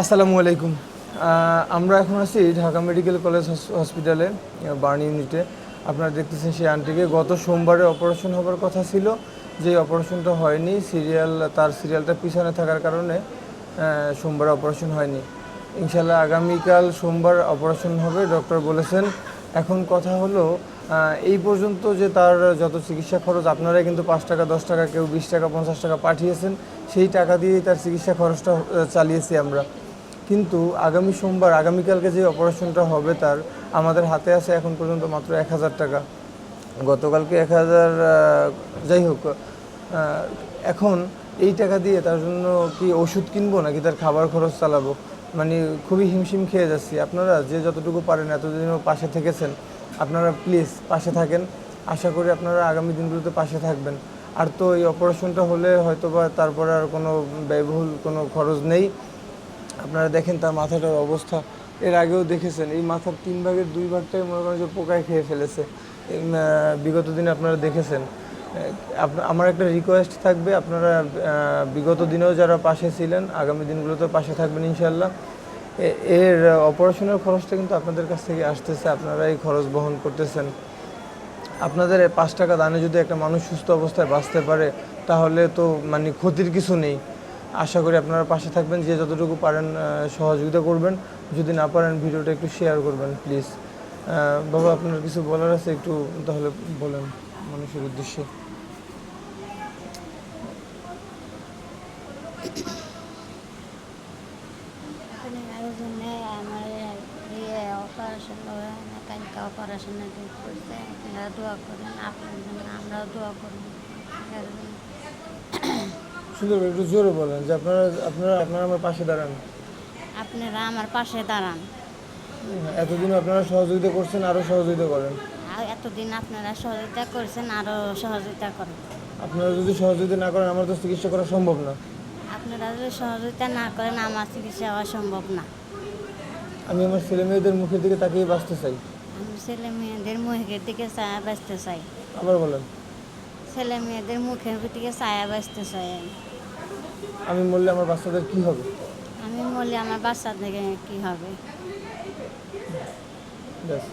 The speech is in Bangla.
আসসালামু আলাইকুম। আমরা এখন আছি ঢাকা মেডিকেল কলেজ হসপিটালে বার্ন ইউনিটে। আপনারা দেখতেছেন সেই আন্টিকে। গত সোমবারে অপারেশন হবার কথা ছিল। যে অপারেশনটা হয়নি, সিরিয়াল, তার সিরিয়ালটা পিছনে থাকার কারণে সোমবারে অপারেশন হয়নি। ইনশাল্লাহ আগামীকাল সোমবার অপারেশন হবে, ডক্টর বলেছেন। এখন কথা হলো এই পর্যন্ত যে তার যত চিকিৎসা খরচ, আপনারাই কিন্তু পাঁচ টাকা, দশ টাকা, কেউ বিশ টাকা, পঞ্চাশ টাকা পাঠিয়েছেন, সেই টাকা দিয়েই তার চিকিৎসা খরচটা চালিয়েছি আমরা। কিন্তু আগামী সোমবার, আগামীকালকে যে অপারেশনটা হবে তার, আমাদের হাতে আছে এখন পর্যন্ত মাত্র এক হাজার টাকা। গতকালকে এক হাজার যাই হোক এখন এই টাকা দিয়ে তার জন্য কি ওষুধ কিনবো নাকি তার খাবার খরচ চালাবো? মানে খুবই হিমশিম খেয়ে যাচ্ছি। আপনারা যে যতটুকু পারেন, এতদিনও পাশে থেকেছেন, আপনারা প্লিজ পাশে থাকেন। আশা করি আপনারা আগামী দিনগুলোতে পাশে থাকবেন। আর তো এই অপারেশনটা হলে হয়তো বা তারপরে আর কোনো ব্যয়বহুল কোনো খরচ নেই। আপনারা দেখেন তার মাথাটার অবস্থা। এর আগেও দেখেছেন, এই মাথার তিন ভাগের দুই ভাগটাই মনে করেন যে পোকায় খেয়ে ফেলেছে। বিগত দিনে আপনারা দেখেছেন। আমার একটা রিকোয়েস্ট থাকবে, আপনারা বিগত দিনেও যারা পাশে ছিলেন, আগামী দিনগুলোতে পাশে থাকবেন ইনশাল্লাহ এর অপারেশনের খরচটা কিন্তু আপনাদের কাছ থেকে আসতেছে আপনারা এই খরচ বহন করতেছেন। আপনাদের পাঁচ টাকা দানে যদি একটা মানুষ সুস্থ অবস্থায় বাঁচতে পারে, তাহলে তো মানে ক্ষতির কিছু নেই। আশা করি আপনারা পাশে থাকবেন, যে যতটুকু পারেন সহযোগিতা করবেন। যদি না পারেন, ভিডিওটা একটু শেয়ার করবেন প্লিজ বাবা, আপনার কিছু বলার আছে একটু, তাহলে বলেন মানুষের উদ্দেশ্যে। অপারেশনের দোয়া আমরাও দোয়া সুন্দর একটু জোরে বলেন যে আপনারা আপনারা আপনারা আমার পাশে দাঁড়ান। আপনারা আমার পাশে দাঁড়ান। এতদিন আপনারা সহযোগিতা করছেন আরও সহযোগিতা করেন। এতদিন আপনারা সহযোগিতা করেছেন আরও সহযোগিতা করেন। আপনারা যদি সহযোগিতা না করেন আমার তো চিকিৎসা করা সম্ভব না। আপনারা যদি সহযোগিতা না করেন আমার চিকিৎসা হওয়া সম্ভব না। আমি আমার ছেলে মেয়েদের মুখের দিকে তাকিয়ে বাঁচতে চাই। আমি ছেলে মেয়েদের মুখের দিকে বাঁচতে চাই। আবার বলেন। ছেলে মেয়েদের মুখের দিকে ছায়া বাঁচতে চাই আমি। আমি বললে আমার বাচ্চাদের কি হবে? আমি বললে আমার বাচ্চাদের কি কী হবে? ব্যাস।